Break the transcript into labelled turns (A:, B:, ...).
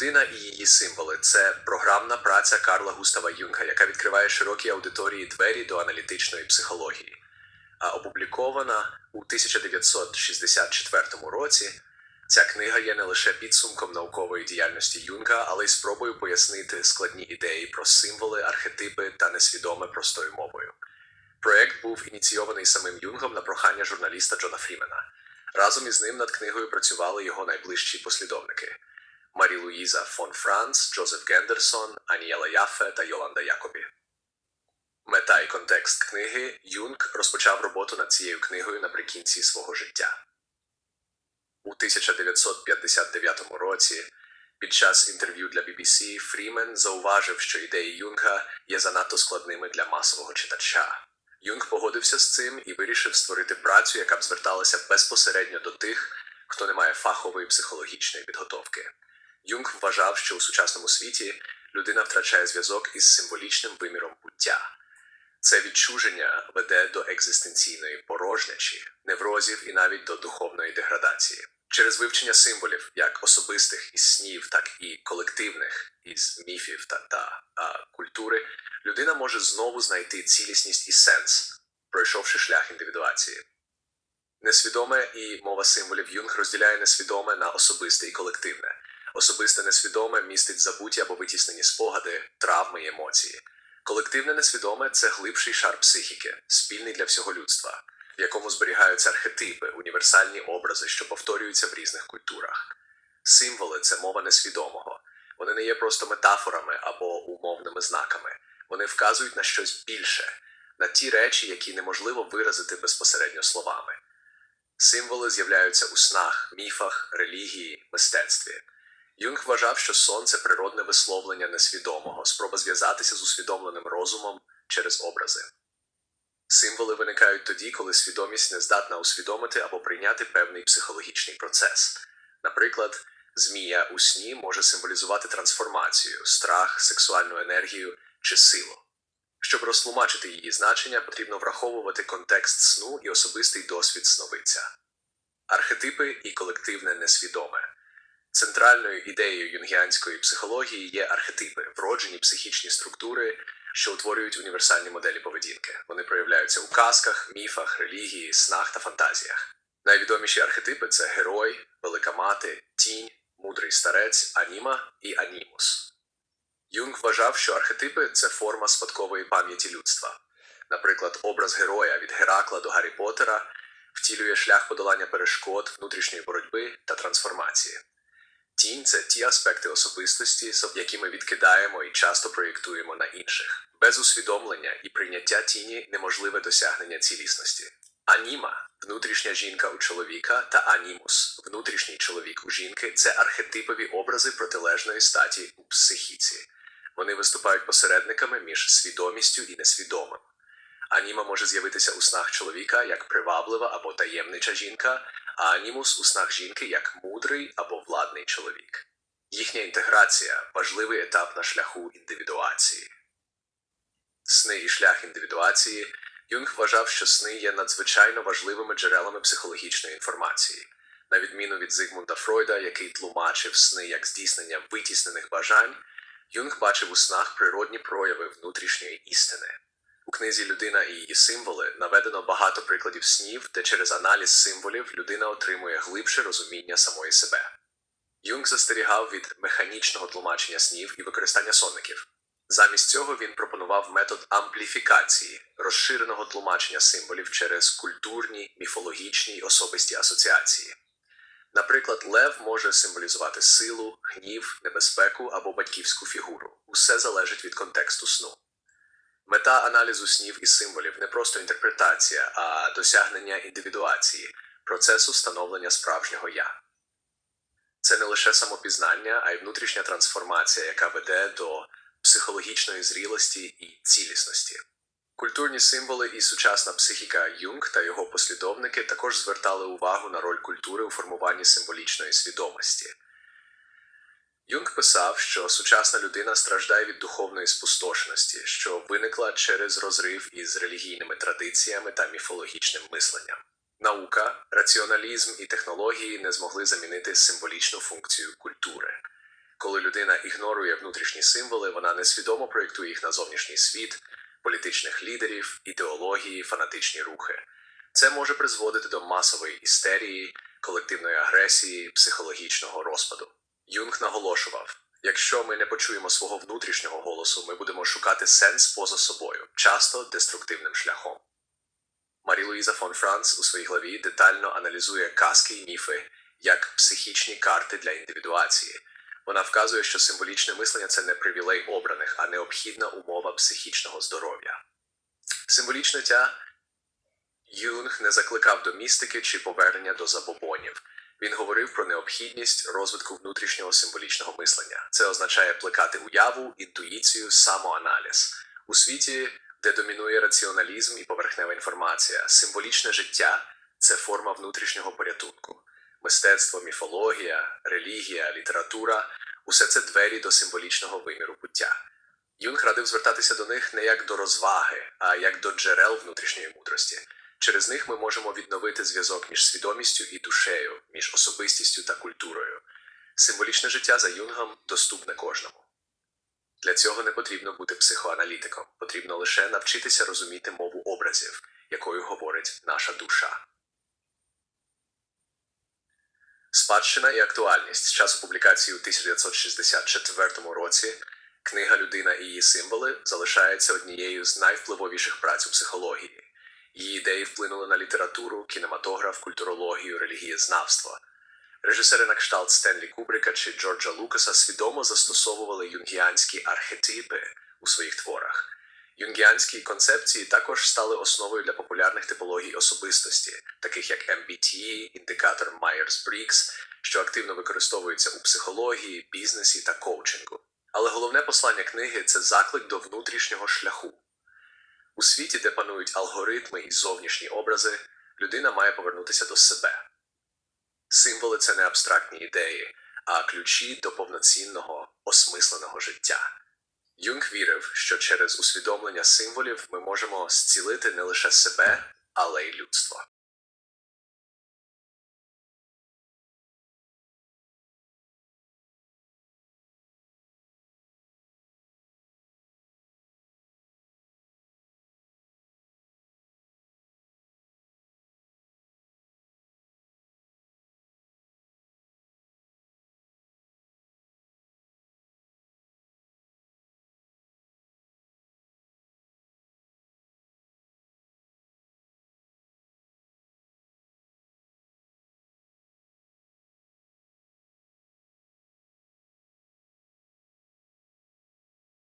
A: Людина і її символи це програмна праця Карла Густава Юнга, яка відкриває широкі аудиторії двері до аналітичної психології. А опублікована у 1964 році. Ця книга є не лише підсумком наукової діяльності Юнга, але й спробою пояснити складні ідеї про символи, архетипи та несвідоме простою мовою. Проект був ініційований самим Юнгом на прохання журналіста Джона Фрімена. Разом із ним над книгою працювали його найближчі послідовники: Марі Луїза фон Франц, Джозеф Гендерсон, Аніела Яфе та Йоланда Якобі. Мета і контекст книги Юнг розпочав роботу над цією книгою наприкінці свого життя. У 1959 році, під час інтерв'ю для BBC, Фрімен зауважив, що ідеї Юнга є занадто складними для масового читача. Юнг погодився з цим і вирішив створити працю, яка б зверталася безпосередньо до тих, хто не має фахової психологічної підготовки. Юнг вважав, що у сучасному світі людина втрачає зв'язок із символічним виміром буття. Це відчуження веде до екзистенційної порожнячі, неврозів і навіть до духовної деградації. Через вивчення символів, як особистих із снів, так і колективних із міфів та, та а, культури, людина може знову знайти цілісність і сенс, пройшовши шлях індивідуації. Несвідоме і мова символів Юнг розділяє несвідоме на особисте і колективне. Особисте несвідоме містить забуті або витіснені спогади, травми й емоції. Колективне несвідоме це глибший шар психіки, спільний для всього людства, в якому зберігаються архетипи, універсальні образи, що повторюються в різних культурах. Символи це мова несвідомого. Вони не є просто метафорами або умовними знаками. Вони вказують на щось більше, на ті речі, які неможливо виразити безпосередньо словами. Символи з'являються у снах, міфах, релігії, мистецтві. Юнг вважав, що сон це природне висловлення несвідомого, спроба зв'язатися з усвідомленим розумом через образи. Символи виникають тоді, коли свідомість не здатна усвідомити або прийняти певний психологічний процес. Наприклад, змія у сні може символізувати трансформацію, страх, сексуальну енергію чи силу. Щоб розтлумачити її значення, потрібно враховувати контекст сну і особистий досвід сновидця. Архетипи і колективне несвідоме. Центральною ідеєю юнгіанської психології є архетипи, вроджені психічні структури, що утворюють універсальні моделі поведінки. Вони проявляються у казках, міфах, релігії, снах та фантазіях. Найвідоміші архетипи це герой, велика мати, тінь, мудрий старець, аніма і анімус. Юнг вважав, що архетипи це форма спадкової пам'яті людства. Наприклад, образ героя від Геракла до Гаррі Поттера втілює шлях подолання перешкод, внутрішньої боротьби та трансформації. Тінь це ті аспекти особистості, які ми відкидаємо і часто проєктуємо на інших. Без усвідомлення і прийняття тіні неможливе досягнення цілісності. Аніма внутрішня жінка у чоловіка та анімус внутрішній чоловік у жінки це архетипові образи протилежної статі у психіці. Вони виступають посередниками між свідомістю і несвідомим. Аніма може з'явитися у снах чоловіка як приваблива або таємнича жінка, анімус у снах жінки як мудрий або владний чоловік. Їхня інтеграція важливий етап на шляху індивідуації. Сни і шлях індивідуації Юнг вважав, що сни є надзвичайно важливими джерелами психологічної інформації, на відміну від Зигмунда Фройда, який тлумачив сни як здійснення витіснених бажань, Юнг бачив у снах природні прояви внутрішньої істини. У книзі Людина і її символи наведено багато прикладів снів, де через аналіз символів людина отримує глибше розуміння самої себе. Юнг застерігав від механічного тлумачення снів і використання сонників. Замість цього він пропонував метод ампліфікації, розширеного тлумачення символів через культурні, міфологічні й особисті асоціації. Наприклад, лев може символізувати силу, гнів, небезпеку або батьківську фігуру. Усе залежить від контексту сну. Мета аналізу снів і символів не просто інтерпретація, а досягнення індивідуації, процесу становлення справжнього я. Це не лише самопізнання, а й внутрішня трансформація, яка веде до психологічної зрілості і цілісності. Культурні символи і сучасна психіка Юнг та його послідовники також звертали увагу на роль культури у формуванні символічної свідомості. Юнг писав, що сучасна людина страждає від духовної спустошеності, що виникла через розрив із релігійними традиціями та міфологічним мисленням. Наука, раціоналізм і технології не змогли замінити символічну функцію культури. Коли людина ігнорує внутрішні символи, вона несвідомо проєктує їх на зовнішній світ, політичних лідерів, ідеології, фанатичні рухи. Це може призводити до масової істерії, колективної агресії, психологічного розпаду. Юнг наголошував: якщо ми не почуємо свого внутрішнього голосу, ми будемо шукати сенс поза собою, часто деструктивним шляхом. Марі Луїза фон Франц у своїй главі детально аналізує казки і міфи як психічні карти для індивідуації. Вона вказує, що символічне мислення це не привілей обраних, а необхідна умова психічного здоров'я. Символічне тя Юнг не закликав до містики чи повернення до забобонів. Він говорив про необхідність розвитку внутрішнього символічного мислення. Це означає плекати уяву, інтуїцію, самоаналіз. У світі, де домінує раціоналізм і поверхнева інформація, символічне життя це форма внутрішнього порятунку. Мистецтво, міфологія, релігія, література усе це двері до символічного виміру буття. Юнг радив звертатися до них не як до розваги, а як до джерел внутрішньої мудрості. Через них ми можемо відновити зв'язок між свідомістю і душею, між особистістю та культурою. Символічне життя за юнгом доступне кожному. Для цього не потрібно бути психоаналітиком, потрібно лише навчитися розуміти мову образів, якою говорить наша душа. Спадщина і актуальність з часу публікації у 1964 році книга Людина і її символи залишається однією з найвпливовіших праць у психології. Її ідеї вплинули на літературу, кінематограф, культурологію, релігієзнавство. Режисери на кшталт Стенлі Кубрика чи Джорджа Лукаса свідомо застосовували юнгіанські архетипи у своїх творах. Юнгіанські концепції також стали основою для популярних типологій особистості, таких як MBTI, індикатор Myers-Briggs, що активно використовуються у психології, бізнесі та коучингу. Але головне послання книги це заклик до внутрішнього шляху. У світі, де панують алгоритми і зовнішні образи, людина має повернутися до себе. Символи це не абстрактні ідеї, а ключі до повноцінного, осмисленого життя. Юнг вірив, що через усвідомлення символів ми можемо зцілити не лише себе, але й людство.